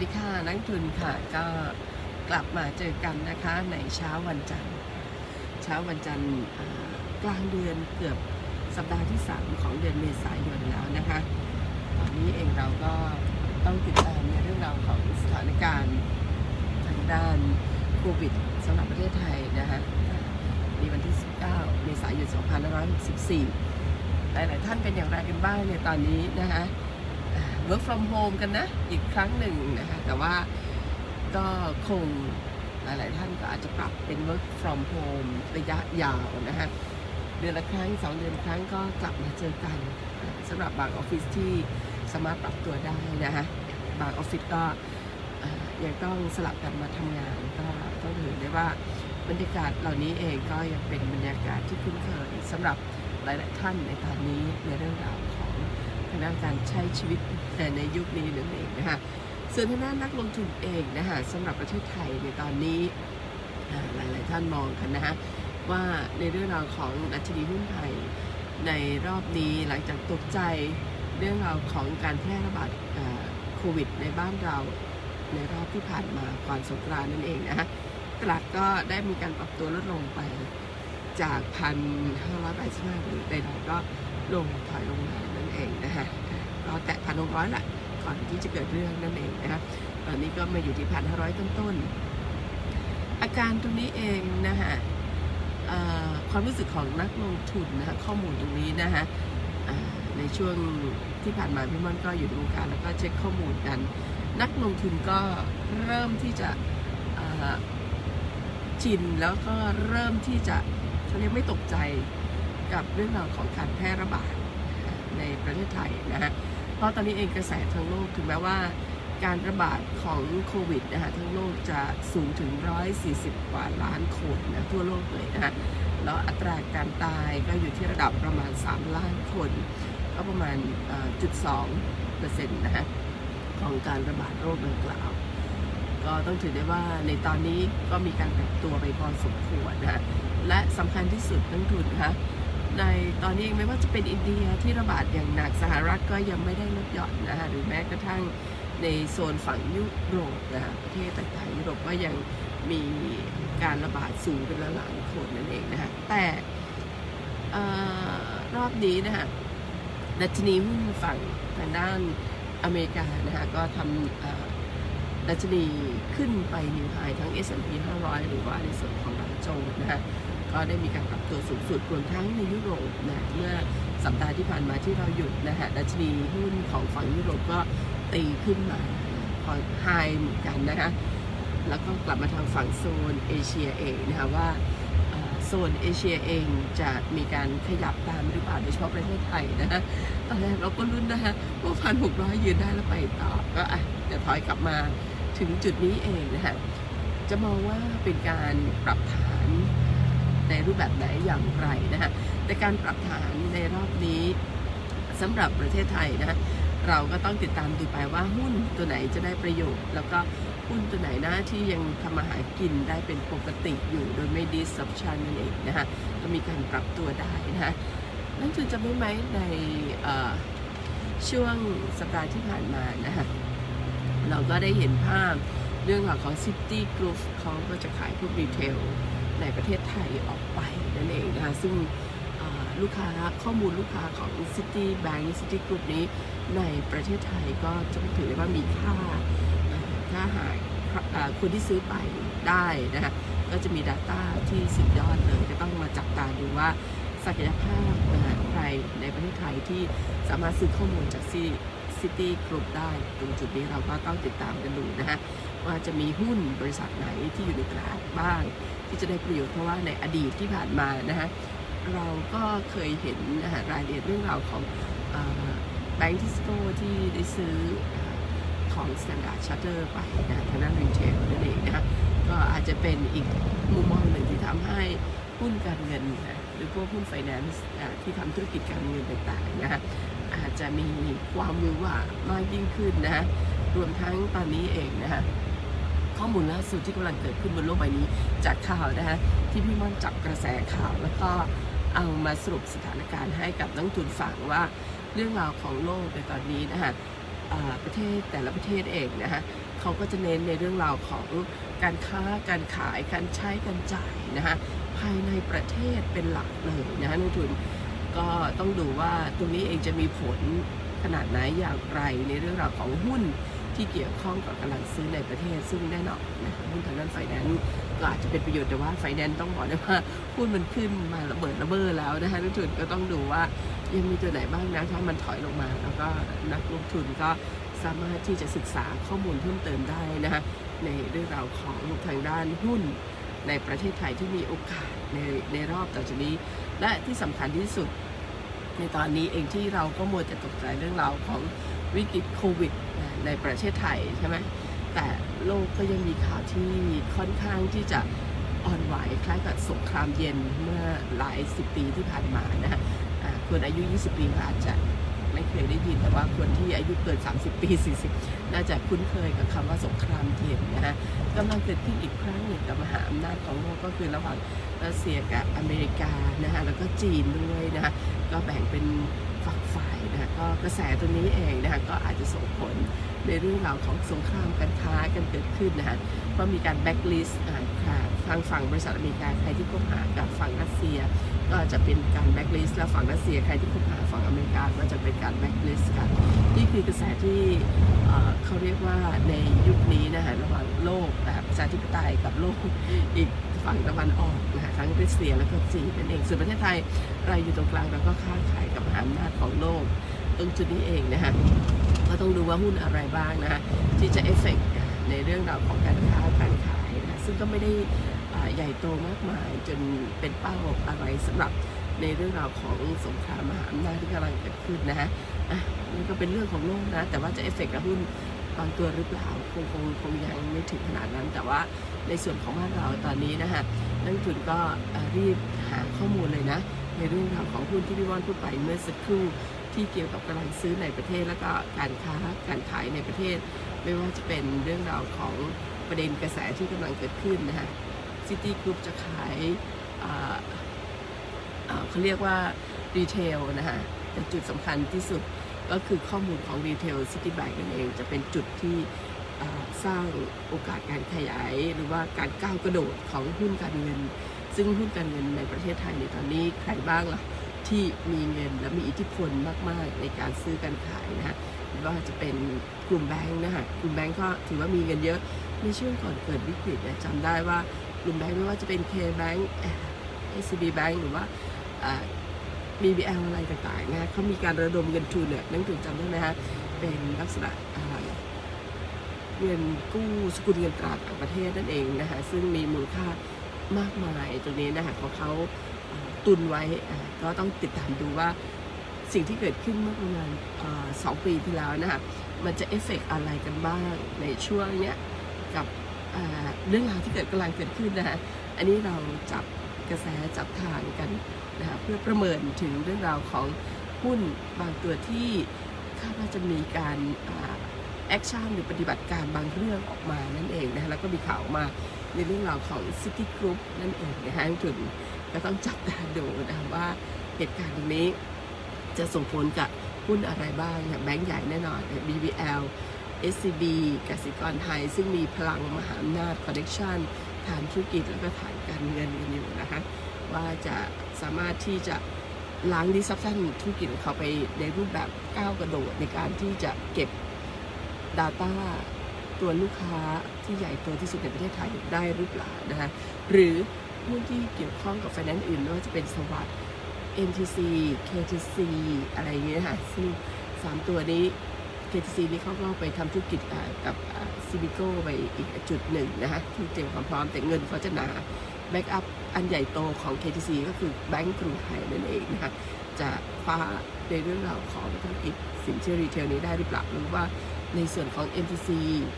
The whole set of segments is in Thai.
สวัสดีค่ะนักทุนค่ะก็กลับมาเจอกันนะคะในเช้าวันจันทร์ เช้าวันจันทร์กลางเดือนเกือบสัปดาห์ที่ 3 ของเดือนเมษายนแล้วนะคะ ตอนนี้เองเราก็ต้องติดตามในเรื่องราวของสถานการณ์ทางด้านโควิดสำหรับประเทศไทยนะคะในวันที่ 19 เมษายน 2564 หลาย ๆ ท่านเป็นอย่างไรกันบ้างในตอนนี้นะคะ work from home กันนะ อีกครั้งหนึ่งนะคะ แต่ว่าก็คงหลาย ๆ ท่านก็อาจจะปรับเป็น work from home ระยะยาวนะคะเดือนละครั้งสองเดือนครั้งก็กลับมาเจอกันสำหรับบางออฟฟิศที่สามารถปรับตัวได้นะคะบางออฟฟิศก็ยังต้องสลับกันมาทำงานก็ต้องถือได้ว่าบรรยากาศเหล่านี้เองก็ยังเป็นบรรยากาศที่คุ้นเคยสำหรับหลาย ๆ ท่านในตอนนี้ในเรื่องราวของทางด้านการใช้ชีวิต แต่ในยุคนี้นั่นเองนะคะส่วนทางด้านนักลงทุนเองนะคะสำหรับประเทศไทยในตอนนี้อ่าหลาย ๆ ท่านมองกันนะคะว่าในเรื่องราวของดัชนีหุ้นไทยในรอบนี้หลังจากตกใจเรื่องราวของการแพร่ระบาดโควิดในบ้านเราในรอบที่ผ่านมาก่อนสงกรานนั่นเองนะคะตลาดก็ได้มีการปรับตัวลดลงไปจากพันห้าร้อยแปดสิบห้าหรือใดๆก็ลงถอยลงมานั่นเองนะคะ ก็แตะพันหกร้อยละก่อนที่จะเกิดเรื่องนั่นเองนะคะตอนนี้ก็มาอยู่ที่พันห้าร้อยต้นๆ อาการตรงนี้เองนะคะความรู้สึกของนักลงทุนนะคะข้อมูลตรงนี้นะคะในช่วงที่ผ่านมาพี่ม่อนก็อยู่ในวงการแล้วก็เช็คข้อมูลกัน นักลงทุนก็เริ่มที่จะชินแล้วก็เริ่มที่จะเขาเรียกไม่ตกใจกับเรื่องราวของการแพร่ระบาดในประเทศไทยนะฮะ เพราะตอนนี้เองกระแสทั้งโลกถึงแม้ว่าการระบาดของโควิดนะฮะทั้งโลกจะสูงถึง 140 กว่าล้านคนนะทั่วโลกเลยนะฮะแล้วอัตราการตายก็อยู่ที่ระดับประมาณ 3 ล้านคน ก็ประมาณจุดสองเปอร์เซ็นต์นะฮะของการระบาดโรคดังกล่าว ก็ต้องถือได้ว่าในตอนนี้ก็มีการปรับตัวไปพอสมควรนะฮะและสำคัญที่สุดนักทุนนะคะ ในตอนนี้ไม่ว่าจะเป็นอินเดียที่ระบาดอย่างหนักสหรัฐก็ยังไม่ได้ลดหย่อนนะคะหรือแม้กระทั่งในโซนฝั่งยุโรปนะคะประเทศต่างๆยุโรปก็ยังมีการระบาดสูงเป็นละล้านคนนั่นเองนะคะแต่อรอบนี้นะคะดัชนีหุ้นฝั่งทางด้านอเมริกานะคะก็ทำดัชนีขึ้นไปนิวไฮทั้ง S&P 500 หรือว่าในส่วนของดาวโจนส์นะฮะ ก็ได้มีการปรับตัวสูงสุดรวมทั้งในยุโรปนะเมื่อสัปดาห์ที่ผ่านมาที่เราหยุดนะฮะดัชนีหุ้นของฝั่งยุโรปก็ตีขึ้นมาพอไฮเหมือนกันนะคะแล้วก็กลับมาทางฝั่งโซนเอเชียเองนะคะว่าโซนเอเชียเองจะมีการขยับตามหรือเปล่าโดยเฉพาะประเทศไทยนะฮะตอนแรกเราก็ลุ้นนะฮะว่าพันหกร้อยยืนได้แล้วไปต่อก็อะเดี๋ยวถอยกลับมาถึงจุดนี้เองนะฮะจะมองว่าเป็นการปรับฐาน ในรูปแบบไหนอย่างไรนะฮะแต่การปรับฐานในรอบนี้สำหรับประเทศไทยนะฮะเราก็ต้องติดตามดูไปว่าหุ้นตัวไหนจะได้ประโยชน์ แล้วก็หุ้นตัวไหนนะที่ยังทำมาหากินได้เป็นปกติอยู่โดยไม่ disruption นั่นเองนะฮะก็มีการปรับตัวได้นะฮะนั่นคือจะไม่ไหมในช่วงสัปดาห์ที่ผ่านมานะฮะเราก็ได้เห็นภาพเรื่องของ City Group เขาก็จะขายพวกรีเทล ในประเทศไทยออกไปนั่นเองนะคะซึ่งลูกค้าข้อมูลลูกค้าของ City Bank City Group นี้ในประเทศไทยก็จะถือได้ว่ามีค่า ถ้าหากคนที่ซื้อไปได้นะคะก็จะมี Data ที่สุดยอดเลยก็ต้องมาจับตาดูว่าศักยภาพนะใครในประเทศไทยที่สามารถซื้อข้อมูลจากซี ซิตี้กรุ๊ปได้ ตรงจุดนี้เราก็ต้องติดตามกันดูนะฮะว่าจะมีหุ้นบริษัทไหนที่อยู่ในตลาดบ้าง ที่จะได้ประโยชน์เพราะว่าในอดีตที่ผ่านมานะฮะเราก็เคยเห็นนะฮะรายละเอียดเรื่องราวของแบงก์ทิสโก้ที่ได้ซื้อเอ่อของ Standard Charter ไปนะทางด้านรีเทลนั่นเองนะฮะก็อาจจะเป็นอีกมุมมองหนึ่งที่ทำให้หุ้นการเงินนะหรือพวกหุ้นไฟแนนซ์ที่ทำธุรกิจการเงินต่างๆนะฮะ อาจจะมีความมือว่ามากยิ่งขึ้นนะฮะรวมทั้งตอนนี้เองนะฮะข้อมูลล่าสุดที่กำลังเกิดขึ้นบนโลกใบนี้ จากข่าวนะฮะที่พี่ม่อนจับกระแสข่าวแล้วก็เอามาสรุปสถานการณ์ให้กับนักทุนฟังว่าเรื่องราวของโลกในตอนนี้นะฮะประเทศแต่ละประเทศเองนะฮะเขาก็จะเน้นในเรื่องราวของการค้าการขายการใช้การจ่ายนะฮะภายในประเทศเป็นหลักเลยนะฮะนักทุน ก็ต้องดูว่าตรงนี้เองจะมีผลขนาดไหนอย่างไรในเรื่องราวของหุ้นที่เกี่ยวข้องกับกำลังซื้อในประเทศซึ่งแน่นอนนะคะหุ้นทางด้านไฟแนนซ์ก็อาจจะเป็นประโยชน์แต่ว่าไฟแนนซ์ต้องบอกได้ว่าหุ้นมันขึ้นมาระเบิดระเบ้อแล้วนะคะนักทุนก็ต้องดูว่ายังมีตัวไหนบ้างนะถ้ามันถอยลงมา แล้วก็นักลงทุนก็สามารถที่จะศึกษาข้อมูลเพิ่มเติมได้นะคะในเรื่องราวของทางด้านหุ้นในประเทศไทยที่มีโอกาสในในรอบต่อจากนี้ และที่สำคัญที่สุดในตอนนี้เองที่เราก็มัวแต่ตกใจเรื่องราวของวิกฤตโควิดในประเทศไทยใช่ไหมแต่โลกก็ยังมีข่าวที่ค่อนข้างที่จะอ่อนไหวคล้ายกับสงครามเย็นเมื่อหลายสิบปีที่ผ่านมานะฮะอ่าคนอายุ 20 ปีก็อาจจะ ไม่เคยได้ยิน แต่ว่าคนที่อายุเกิน 30 ปี 40 น่าจะคุ้นเคยกับคำว่าสงครามเย็นนะฮะกำลังเกิดขึ้นอีกครั้งหนึ่งกับมหาอำนาจของโลกก็คือระหว่างรัสเซียกับอเมริกานะฮะแล้วก็จีนด้วยนะฮะก็แบ่งเป็นฝักฝ่ายนะฮะก็กระแสตัวนี้เองนะฮะก็อาจจะส่งผล ในเรื่องราวของสงครามการค้ากันเกิดขึ้นนะฮะเพราะมีการแบ็กลิสต์ทางฝั่งบริษัทอเมริกาใครที่คบหากับฝั่งรัสเซีย ก็จะเป็นการแบ็กลิสต์แล้วฝั่งรัสเซียใครที่คบหาฝั่งอเมริกาก็จะเป็นการแบ็กลิสต์กันนี่คือกระแสที่เขาเรียกว่าในยุคนี้นะฮะระหว่างโลกแบบประชาธิปไตยกับโลกอีกฝั่งตะวันออกนะฮะทั้งรัสเซียแล้วก็จีนนั่นเองส่วนประเทศไทยเราอยู่ตรงกลางเราก็ค้าขายกับมหาอำนาจของโลกตรงจุดนี้เองนะฮะ ต้องดูว่าหุ้นอะไรบ้างนะฮะที่จะเอฟเฟกต์ในเรื่องราวของการค้าการขายนะซึ่งก็ไม่ได้ใหญ่โตมากมายจนเป็นเป้าอะไรสำหรับในเรื่องราวของสงครามมหาอำนาจที่กำลังเกิดขึ้นนะฮะอะนี่ก็เป็นเรื่องของโลกนะ แต่ว่าจะเอฟเฟกต์กับหุ้นบางตัวหรือเปล่าคงคงคงยังไม่ถึงขนาดนั้น แต่ว่าในส่วนของบ้านเราตอนนี้นะฮะนักทุนก็รีบหาข้อมูลเลยนะ ในเรื่องราวของหุ้นที่พี่ว่านพูดไปเมื่อสักครู่ ที่เกี่ยวกับกำลังซื้อในประเทศ แล้วก็การค้าการขายในประเทศ ไม่ว่าจะเป็นเรื่องราวของประเด็นกระแสที่กำลังเกิดขึ้นนะฮะซิตี้กรุ๊ปจะขายเขาเรียกว่ารีเทลนะฮะแต่จุดสำคัญที่สุดก็คือข้อมูลของรีเทลซิตี้แบงก์นั่นเองจะเป็นจุดที่สร้างโอกาสการขยาย หรือว่าการก้าวกระโดดของหุ้นการเงิน ซึ่งหุ้นการเงินในประเทศไทยในตอนนี้ใครบ้างล่ะ ที่มีเงินและมีอิทธิพลมากๆในการซื้อการขายนะฮะว่าจะเป็นกลุ่มแบงค์นะฮะกลุ่มแบงค์ก็ถือว่ามีเงินเยอะในช่วงก่อนเกิดวิกฤตเนี่ยจำได้ว่ากลุ่มแบงค์ไม่ว่าจะเป็น K-Bank SCB Bank หรือว่าอ่า BBL อะไรต่างๆนะเขามีการระดมเงินทุนเนี่ยนั่นถูกจำได้ไหมฮะเป็นลักษณะเงินกู้สกุลเงินตราต่างประเทศนั่นเองนะคะซึ่งมีมูลค่ามากมายตรงนี้นะคะของเขา ตุนไว้ก็ต้องติดตามดูว่าสิ่งที่เกิดขึ้นเมื่อประมาณสองปีที่แล้วนะคะมันจะเอฟเฟกต์อะไรกันบ้างในช่วงเนี้ยกับเรื่องราวที่เกิดกำลังเกิดขึ้นนะคะอันนี้เราจับกระแสจับทางกันนะคะเพื่อประเมินถึงเรื่องราวของหุ้นบางตัวที่คาดว่าจะมีการแอคชั่นหรือปฏิบัติการบางเรื่องออกมานั่นเองนะคะแล้วก็มีข่าวออกมาในเรื่องราวของ City Group นั่นเองนะคะถึง ก็ต้องจับตาดูนะว่าเหตุการณ์ตรงนี้จะส่งผลกับหุ้นอะไรบ้างนะแบงก์ใหญ่แน่นอน BBL SCB กสิกรไทย ซึ่งมีพลังมหาอำนาจคอนเน c ชันฐานธุรกิจแล้วก็ฐานการเงินกันอยู่นะคะว่าจะสามารถที่จะล้างดิสซับชันธุรกิจของเขาไปในรูปแบบก้าวกระโดดในการที่จะเก็บ Data ตัวลูกค้าที่ใหญ่โตที่สุดในประเทศไทยได้หรือเปล่านะคะหรือ หุ้นที่เกี่ยวข้องกับไฟแนนซ์อื่นไม่ว่าจะเป็นสวัสด์ NTC KTC อะไรอย่างเงี้ยค่ะซึ่งสามตัวนี้ KTC นี่เขาก็ไปทำธุรกิจกับซิบิโก้ไปอีกจุดหนึ่งนะคะที่เตรียมความพร้อมแต่เงินเขาจะหนาแบ็กอัพอันใหญ่โตของ KTC ก็คือแบงก์กรุงไทยนั่นเองนะคะจะคว้าในเรื่องราวของธุรกิจสินเชื่อรีเทลนี้ได้หรือเปล่าหรือว่าในส่วนของ MTC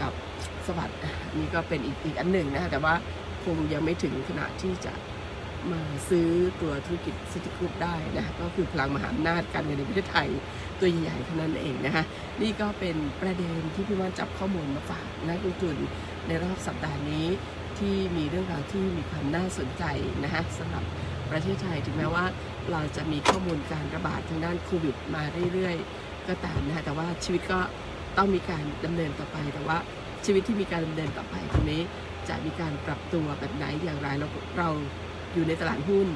กับสวัสด์นี่ก็เป็นอีกอีกอันหนึ่งนะคะแต่ว่า คงยังไม่ถึงขนาดที่จะมาซื้อตัวธุรกิจซิตี้กรุ๊ปได้นะก็คือพลังมหาอำนาจการเงินในประเทศไทยตัวใหญ่ๆเท่านั้นเองนะคะนี่ก็เป็นประเด็นที่พี่ว่านจับข้อมูลมาฝากนักลงทุนในรอบสัปดาห์นี้ที่มีเรื่องราวที่มีความน่าสนใจนะคะสำหรับประเทศไทยถึงแม้ว่าเราจะมีข้อมูลการระบาดทางด้านโควิดมาเรื่อยๆ ก็ตามนะคะแต่ว่าชีวิตก็ต้องมีการดำเนินต่อไปแต่ว่าชีวิตที่มีการดำเนินต่อไปตรงนี้ จะมีการปรับตัวแบบไหนอย่างไรเราเราอยู่ในตลาดหุ้น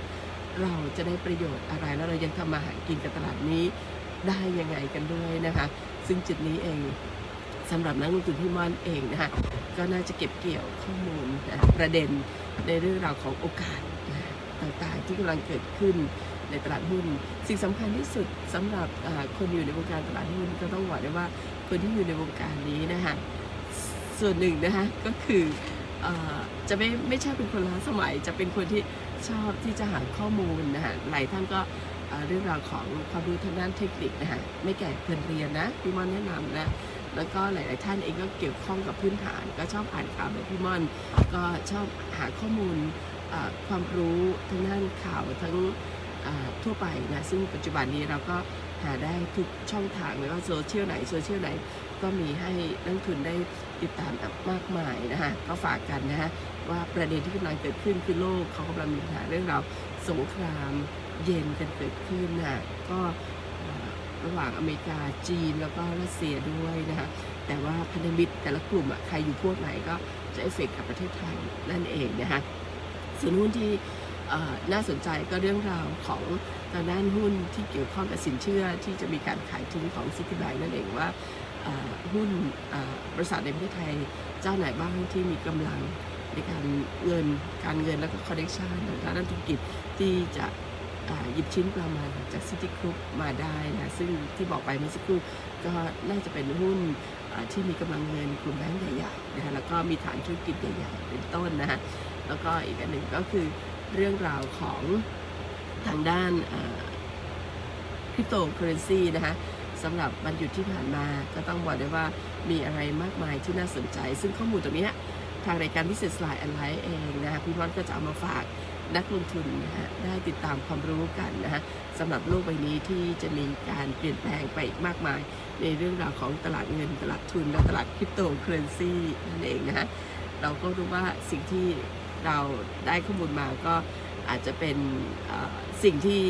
เราจะได้ประโยชน์อะไรแล้วเรายังทำมาหากินกับตลาดนี้ได้ยังไงกันด้วยนะคะ ซึ่งจุดนี้เองสำหรับนักลงทุนที่มั่นเองนะคะก็น่าจะเก็บเกี่ยวข้อมูลประเด็นในเรื่องราวของโอกาสต่างๆที่กำลังเกิดขึ้นในตลาดหุ้น สิ่งสำคัญที่สุดสำหรับคนอยู่ในวงการตลาดหุ้นก็ต้องบอกได้ว่าคนที่อยู่ในวงการนี้นะคะส่วนหนึ่งนะคะก็คือ จะไม่ไม่ใช่เป็นคนล้าสมัย จะเป็นคนที่ชอบที่จะหาข้อมูลนะคะหลายท่านก็เรื่องราวของความรู้ทางด้านเทคนิคนะคะไม่แก่เกินเรียนนะพี่มอนแนะนำนะแล้วก็หลาย ๆ ท่านเองก็เกี่ยวข้องกับพื้นฐาน ก็ชอบอ่านข่าวแบบพี่มอน ก็ชอบหาข้อมูลความรู้ทางด้านข่าวทั้งทั่วไปนะซึ่งปัจจุบันนี้เราก็หาได้ทุกช่องทางไม่ว่าโซเชียลไหนโซเชียลไหนก็มีให้นักลงทุนได้ ติดตามมากมายนะฮะก็ฝากกันนะฮะว่าประเด็นที่กำลังเกิดขึ้นคือโลกเขากำลังมีปัญหาเรื่องราวสงครามเย็นกันเกิดขึ้นนะก็ระหว่างอเมริกาจีนแล้วก็รัสเซียด้วยนะคะแต่ว่าพันธมิตรแต่ละกลุ่มอะใครอยู่พวกไหนก็จะเอฟเฟกกับประเทศไทยนั่นเองนะคะส่วนหุ้นที่น่าสนใจก็เรื่องราวของทางด้านหุ้นที่เกี่ยวข้องกับสินเชื่อที่จะมีการขายทิ้งของซิตี้แบนั่นเองว่า หุ้นบริษัทในประเทศไทยเจ้าไหนบ้างที่มีกำลังในการเงินการเงินแล้วก็คอนเนคชันทางด้านธุรกิจที่จะหยิบชิ้นประมาณจากซิตี้กรุ๊ปมาได้นะซึ่งที่บอกไปเมื่อสักครู่ก็น่าจะเป็นหุ้นที่มีกำลังเงินกลุ่มแบงก์ใหญ่ๆนะคะแล้วก็มีฐานธุรกิจใหญ่ๆเป็นต้นนะฮะแล้วก็อีกอันหนึ่งก็คือเรื่องราวของทางด้านคริปโตเคอเรนซีนะคะ สำหรับวันหยุดที่ผ่านมาก็ต้องบอกได้ว่ามีอะไรมากมายที่น่าสนใจ ซึ่งข้อมูลตรงนี้ทางรายการพิเศษสไลด์อนไลน์เองนะคะพี่พอนก็จะเอามาฝากนักลงทุนนะฮะได้ติดตามความรู้กันนะฮะสำหรับโลกใบนี้ที่จะมีการเปลี่ยนแปลงไปอีกมากมาย ในเรื่องราวของตลาดเงิน ตลาดทุน และตลาดคริปโตเคอเรนซีนั่นเองนะฮะเราก็รู้ว่าสิ่งที่เราได้ข้อมูลมาก็อาจจะเป็นสิ่งที่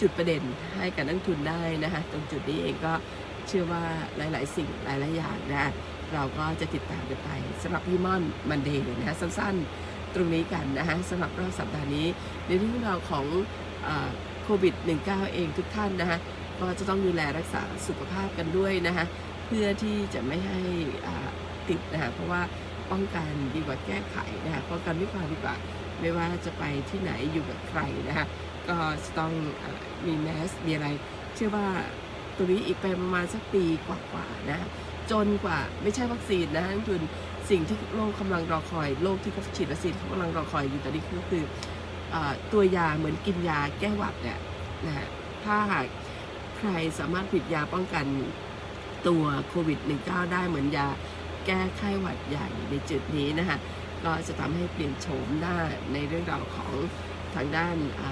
จุดประเด็นให้กับนักทุนได้นะคะตรงจุดนี้เองก็เชื่อว่าหลาย ๆ สิ่งหลาย ๆ อย่างนะเราก็จะติดตามกันไปสำหรับพี่ม่อนมันเดย์นะคะสั้น ๆ ตรงนี้กันนะคะสำหรับรอบสัปดาห์นี้ในเรื่องราวของโควิด -19 เองทุกท่านนะคะก็จะต้องดูแลรักษาสุขภาพกันด้วยนะคะเพื่อที่จะไม่ให้อ่าติดนะคะเพราะว่าป้องกันดีกว่าแก้ไขนะคะป้องกันไม่กว่าดีกว่าไม่ว่าจะไปที่ไหนอยู่กับใครนะคะ ก็จะต้องอมีแมสมีอะไร เชื่อว่าตัวนี้อีกไปประมาณสักปีกว่าๆนะ จนกว่าไม่ใช่วัคซีนนะนักทุนสิ่งที่โลกกำลังรอคอยโลกที่เขาฉีดวัคซีนเขากำลังรอคอยอยู่ตอนนี้ก็คืออตัวยาเหมือนกินยาแก้หวัดเนี่ยนะฮะถ้าหากใครสามารถผลิตยาป้องกันตัวโควิด -19 ได้เหมือนยาแก้ไข้หวัดใหญ่ในจุดนี้นะคะก็จะทำให้เปลี่ยนโฉมได้ในเรื่องราวของทางด้านา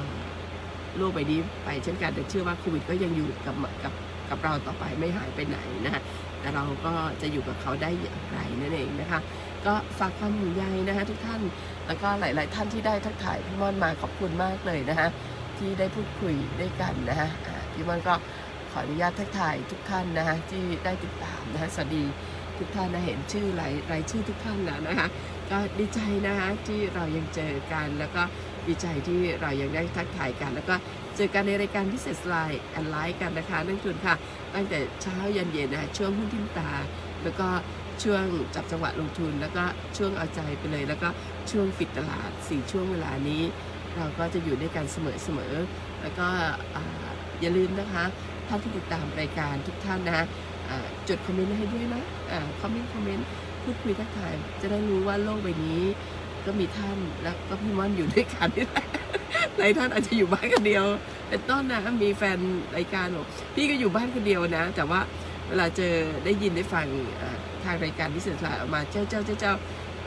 โลกใบนี้ไปเช่นกันแต่เชื่อว่าโควิดก็ยังอยู่กับกับกับเราต่อไปไม่หายไปไหนนะฮะแต่เราก็จะอยู่กับเขาได้อย่างไรนั่นเองนะคะ ก็ฝากความห่วงใยนะคะทุกท่านแล้วก็หลาย ๆ ท่านที่ได้ทักทายพี่ม่อนมาขอบคุณมากเลยนะคะที่ได้พูดคุยด้วยกันนะคะพี่ม่อนก็ขออนุญาตทักทายทุกท่านนะคะที่ได้ติดตามนะคะสวัสดีทุกท่านนะเห็นชื่อหลายรายชื่อทุกท่านแล้วนะคะ ก็ดีใจนะคะที่เรายังเจอกันแล้วก็ ดีใจที่เรายังได้ทักทายกัน แล้วก็เจอกันในรายการพิเศษไลน์แอนไลน์กันนะคะนักทุนค่ะ ตั้งแต่เช้ายันเย็นนะคะช่วงหุ้นทิมตา แล้วก็ช่วงจับจังหวะลงทุน แล้วก็ช่วงเอาใจไปเลย แล้วก็ช่วงปิดตลาดสี่ช่วงเวลานี้ เราก็จะอยู่ด้วยกันเสมอๆแล้วก็อย่าลืมนะคะท่านที่ติดตามรายการทุกท่านนะจดคอมเมนต์ให้ด้วยนะคอมเมนต์คอมเมนต์พูดคุยทักทายจะได้รู้ว่าโลกใบนี้ ก็มีท่านแล้วก็พี่ม่อนอยู่ด้วยกันนี่แหละหลายท่านอาจจะอยู่บ้านคนเดียว เป็นต้นนะมีแฟนรายการบอกพี่ก็อยู่บ้านคนเดียวนะ แต่ว่าเวลาเจอได้ยินได้ฟังทางรายการพิเศษลาออกมาเจ้าเจ้าเจ้าเจ้า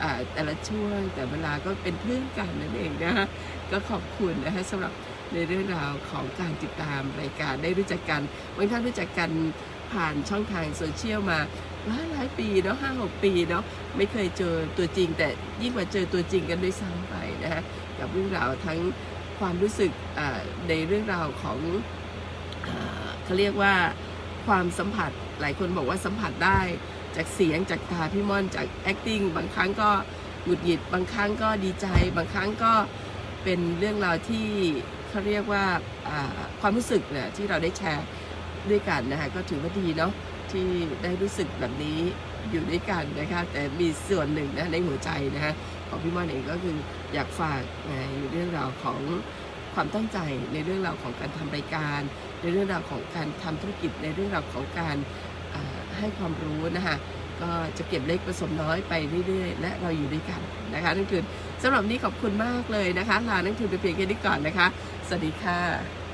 อ่าแต่ละช่วงแต่เวลาก็เป็นเพื่อนกันนั่นเองนะฮะก็ขอบคุณนะฮะสำหรับในเรื่องราวของการติดตามรายการได้รู้จักกันบางท่านรู้จักกันผ่านช่องทางโซเชียลมา หลายหลายปีเนาะห้าหกปีเนาะไม่เคยเจอตัวจริง แต่ยิ่งกว่าเจอตัวจริงกันด้วยซ้ำไปนะฮะกับเรื่องราวทั้งความรู้สึกในเรื่องราวของเขาเรียกว่าความสัมผัสหลายคนบอกว่าสัมผัสได้จากเสียงจากตาพี่ม่อนจาก acting บางครั้งก็หงุดหงิดบางครั้งก็ดีใจ บางครั้งก็เป็นเรื่องราวที่เขาเรียกว่าความรู้สึกเนี่ยที่เราได้แชร์ ด้วยกันนะคะก็ถือว่าดีเนาะที่ได้รู้สึกแบบนี้อยู่ด้วยกันนะคะแต่มีส่วนหนึ่งนะในหัวใจนะคะของพี่ม่อนเองก็คืออยากฝากในเรื่องราวของความตั้งใจในเรื่องราวของการทำรายการ ในเรื่องราวของการทำธุรกิจในเรื่องราวของการให้ความรู้นะคะก็จะเก็บเล็กผสมน้อยไปเรื่อยๆ และเราอยู่ด้วยกันนะคะนั่นคือสำหรับนี้ขอบคุณมากเลยนะคะลานักทุนไปเพียงแค่นี้ก่อนนะคะ สวัสดีค่ะ